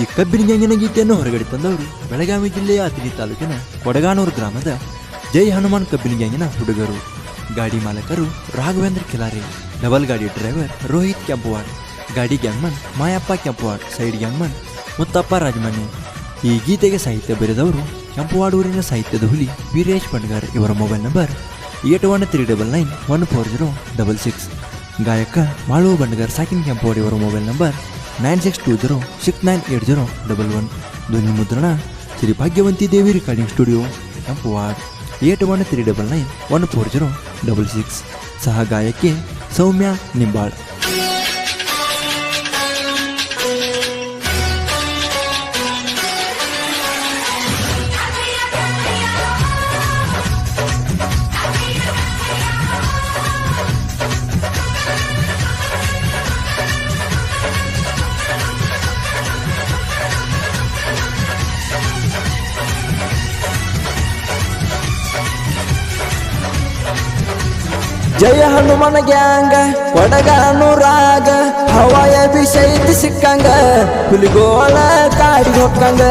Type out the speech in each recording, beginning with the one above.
ಈ ಕಬ್ಬಿನ ಗ್ಯಾಂಗಿನ ಗೀತೆಯನ್ನು ಹೊರಗಡೆ ತಂದವರು ಬೆಳಗಾವಿ ಜಿಲ್ಲೆಯ ಅತಿನಿ ತಾಲೂಕಿನ ಕೊಡಗಾನೂರು ಗ್ರಾಮದ ಜೈ ಹನುಮಾನ್ ಕಬ್ಬಿನ ಗ್ಯಾಂಗಿನ ಹುಡುಗರು. ಗಾಡಿ ಮಾಲಕರು ರಾಘವೇಂದ್ರ ಕಿಲಾರಿ, ಡಬಲ್ ಗಾಡಿ ಡ್ರೈವರ್ ರೋಹಿತ್ ಕೆಂಪವಾಡ್, ಗಾಡಿ ಗ್ಯಾಂಗ್ಮನ್ ಮಾಯಪ್ಪ ಕೆಂಪವಾಡ್, ಸೈಡ್ ಗ್ಯಾಂಗ್ಮನ್ ಮುತ್ತಪ್ಪ ರಾಜಮನೆ. ಈ ಗೀತೆಗೆ ಸಾಹಿತ್ಯ ಬರೆದವರು ಕೆಂಪವಾಡೂರಿನ ಸಾಹಿತ್ಯದ ಹುಲಿ ವೀರೇಶ್ ಪಣ್ಗಾರ್ ಇವರ mobile number eight one three double nine one four zero double six. ಗಾಯಕ ಮಾಳು ಬಂಡ್ಗಾರ್ ಸಾಕಿನ್ ಕೆಂಪುವಾಡ್ ಇವರ mobile number nine six two zero six nine eight zero double one. ಧ್ವನಿ ಮುದ್ರಣ Shri Bhagyavanti Devi recording studio ward eight one three double nine one four zero double six. ಸಹ ಗಾಯಕಿ ಸೌಮ್ಯ ನಿಂಬಾಳ್. ಜಯ ಹನುಮನ ಗ್ಯಾಂಗ ಕೊಡಗ ಅನುರಾಗ ಹವಾಯ ಬಿಸೈತಿ ಸಿಕ್ಕಂಗ ಹುಲಿಗೋಳ ಕಾಡಿ ಹೊಕ್ಕಂಗ.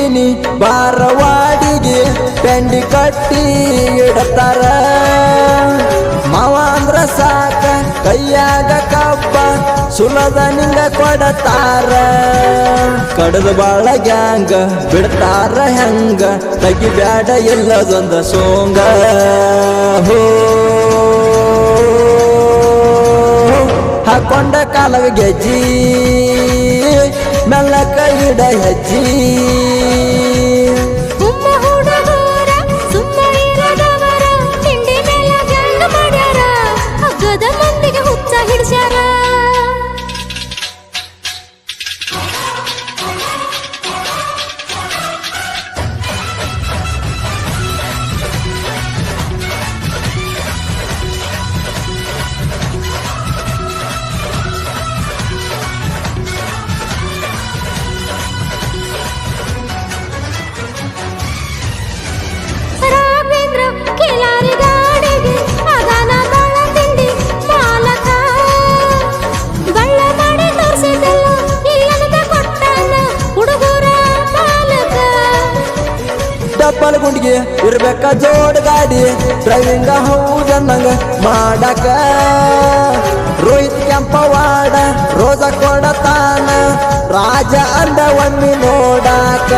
ಹುಡುಗಿನಿ ಬಾರವಾಡಿಗೆ ಪೆಂಡಿ ಕಟ್ಟಿ ಇಡತಾರ ಮಾವ ಅಂದ್ರ ಸಾಕ ಕೈಯಾಗ ಕಬ್ಬ ಸುಲದ ನಿಂಗ ಕೊಡತಾರ ಕಡದ ಬಾಳ ಗ್ಯಾಂಗ ಬಿಡ್ತಾರ ಹೆಂಗ ತೆಗಿಬ್ಯಾಡ ಎಲ್ಲದೊಂದ ಸೋಂಗ ಹೋ ಹಾಕೊಂಡ ಕಾಲವ ಗೆಜ್ಜಿ ಮೆಲ್ಲ ಕೈಡ ಹೆಜ್ಜಿ ಗುಂಡಿಗೆ ಇರ್ಬೇಕ ಜೋಡ್ ಗಾಡಿ ಡ್ರೈವಿಂಗ ಹೌದನ್ನಂಗ ಮಾಡಕ? ರೋಹಿತ್ ಕೆಂಪವಾಡ, ರೋಜ ಕೊಡತಾನ? ರಾಜ ಅಂದ ಒಮ್ಮೆ ನೋಡಾಕ?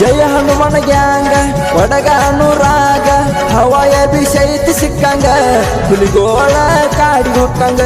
ಜಯ ಹನುಮನ ಗ್ಯಾಂಗ ಒಡಗ ಅನುರಾಗ ಹವಾಯ ಬಿಸೈತಿ ಸಿಕ್ಕಂಗ ಹುಲಿಗೋಳ ಕಾಡಿ ಹೊಕ್ಕಂಗ.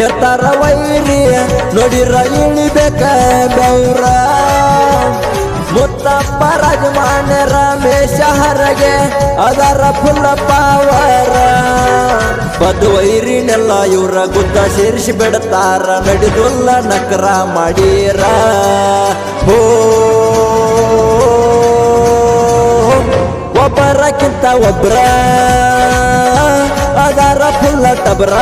ಹೇಳ್ತಾರ ವೈರಿ ನೋಡಿರ ಇಳಿಬೇಕ ಗೌರ ಮುತ್ತಪ್ಪ ರಾಜಮಾನ ರಮೇಶ ಹರಗೆ ಅದರ ಫುಲ್ಲ ಪಾವರ. ಬದ್ ವೈರಿನೆಲ್ಲ ಇವ್ರ ಗುದ್ದ ಸೇರಿಸಿ ಬಿಡ್ತಾರ. ನಡೆದುಲ್ಲ ನಕರ ಮಾಡೀರ. ಹೋ. ಒಬ್ಬರಕ್ಕಿಂತ ಒಬ್ರ. ಅದರ ಫುಲ್ಲ ಟಬ್ರ.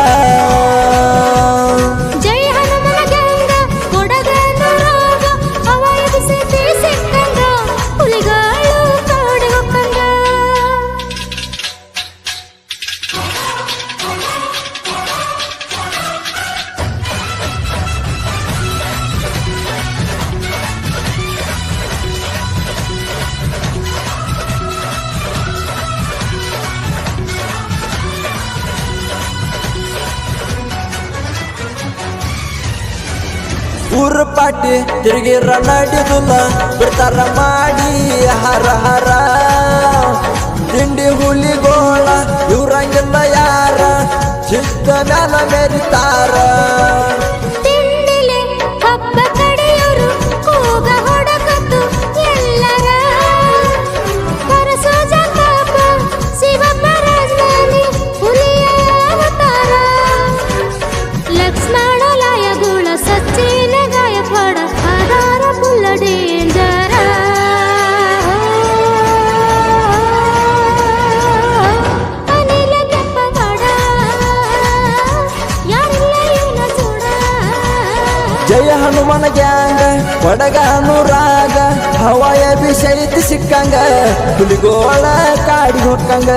ಊರ ಪಾಟಿ ತಿರುಗಿರ ನಡೆದುಲ್ಲ ಬಿಡ್ತಾರ ಮಾಡಿ, ಹರ ಹರ. ತಿಂಡಿ ಹುಲಿಗೋಳ ಇವ್ರಂಗಿಲ್ಲ ಯಾರ? ಚಿತ್ತ ಮ್ಯಾಲ ಮೆರಿತಾರ. ತಿಂಡಿಲೆ ಹನುಮನ ಗ್ಯಾಂಗ ಒಡಗ ಅನುರಾಗ ಹವಾಯ ಬಿಸೈತಿ ಸಿಕ್ಕಂಗ ಹುಲಿಗೋಳ ಕಾಡಿ ಹೊಕ್ಕಂಗ.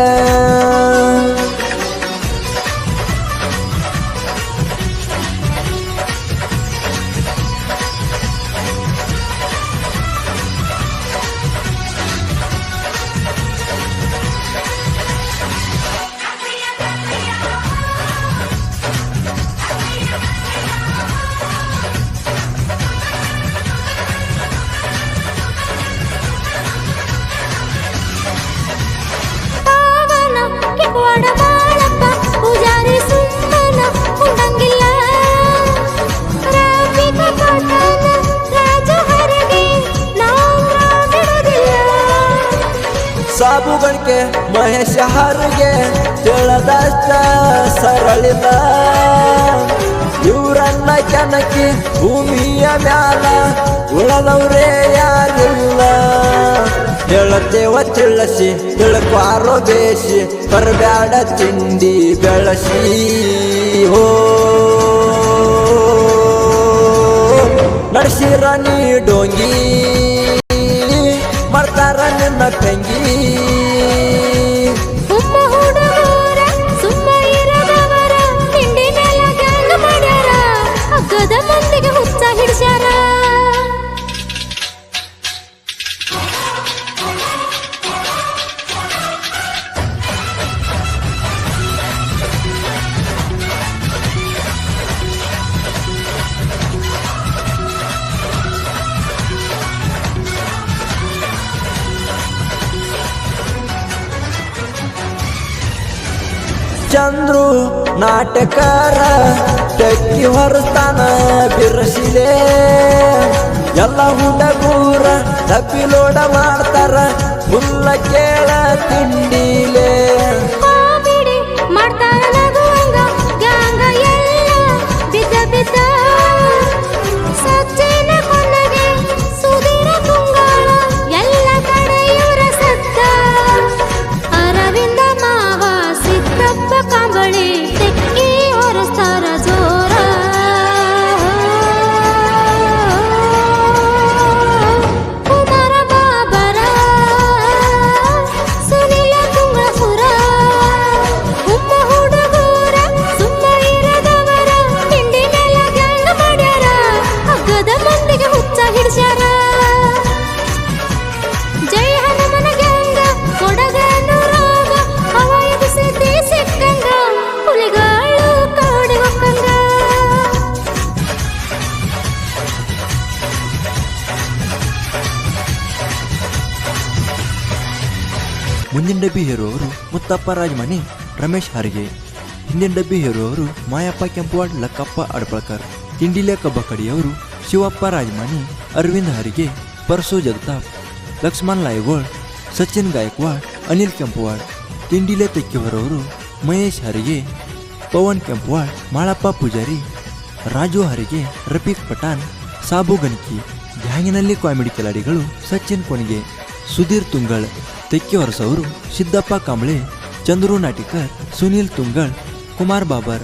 ಮಹೇಶ ಹಾರಿಗೆ ತಿಳದಷ್ಟ ಸರಳಿದ. ಇವರನ್ನ ಕೆನಕಿ ಭೂಮಿಯ ಮ್ಯಾಲ ಉಳದವ್ರೇ ಯಾರಿಲ್ಲ. ಹೇಳತ್ತೇವ ತಿಳಿಸಿ ತಿಳ್ಕಾರೋ ಬೇಸಿ ಬರಬ್ಯಾಡ ತಿಂಡಿ ಬೆಳಸಿ. ಹೋ. ನಡೆಸಿರ ನೀ ಡೋಂಗಿ ಮಾಡ್ತಾರ ನಿನ್ನ ತಂಗಿ. ಚಂದ್ರು ನಾಟಕರ ಟಕ್ಕಿ ಹೊರತಾನ ಬಿರಸಿದೆ ಎಲ್ಲ ಹುಡುಗೂರ ತಪ್ಪಿಲೋಡ ಮಾಡ್ತಾರ ಹುಲ್ಲ ಕೇಳ ತಿಂಡಿಲೆ. ಡಬ್ಬಿ ಹೇರುವವರು ಮುತ್ತಪ್ಪ ರಾಜಮಣಿ ರಮೇಶ್ ಹರಿಗೆ. ಹಿಂದಿನ ಡಬ್ಬಿ ಹೇರುವವರು ಮಾಯಪ್ಪ ಕೆಂಪುವಾಡ್ ಲಕ್ಕಪ್ಪ ಅಡ್ಬಳ್ಕರ್ ತಿಂಡಿಲೆ ಕಬ್ಬಕಡಿಯವರು ಶಿವಪ್ಪ ರಾಜಮಾನಿ ಅರವಿಂದ್ ಹರಿಗೆ ಪರಸು ಜಗತಾಪ್, ಲಕ್ಷ್ಮಣ್ ಲಾಯ್ಗೋಳ್ ಸಚಿನ್ ಗಾಯಕ್ವಾಡ್, ಅನಿಲ್ ಕೆಂಪುವಾಡ್ ತಿಂಡಿಲೆ ತೆಕ್ಕಿವರವರು ಮಹೇಶ್ ಹರಿಗೆ, ಪವನ್ ಕೆಂಪುವಾಡ್ ಮಾಳಪ್ಪ ಪೂಜಾರಿ, ರಾಜು ಹರಿಗೆ, ರಫೀಕ್ ಪಠಾಣ್, ಸಾಬು ಗಣಕಿ. ಗ್ಯಾಂಗಿನಲ್ಲಿ ಕಾಮಿಡಿ ಕಿಲಾಡಿಗಳು ಸಚಿನ್ ಕೊನಿಗೆ. ಸುಧೀರ್ ತುಂಗಳ್ ತೆಕ್ಕಿ ಹೊರಸವರು ಸಿದ್ದಪ್ಪ ಕಾಂಬ್ಳೆ ಚಂದ್ರು ನಾಟಿಕರ್ ಸುನೀಲ್ ತುಂಗಳ್ ಕುಮಾರ್ ಬಾಬರ್.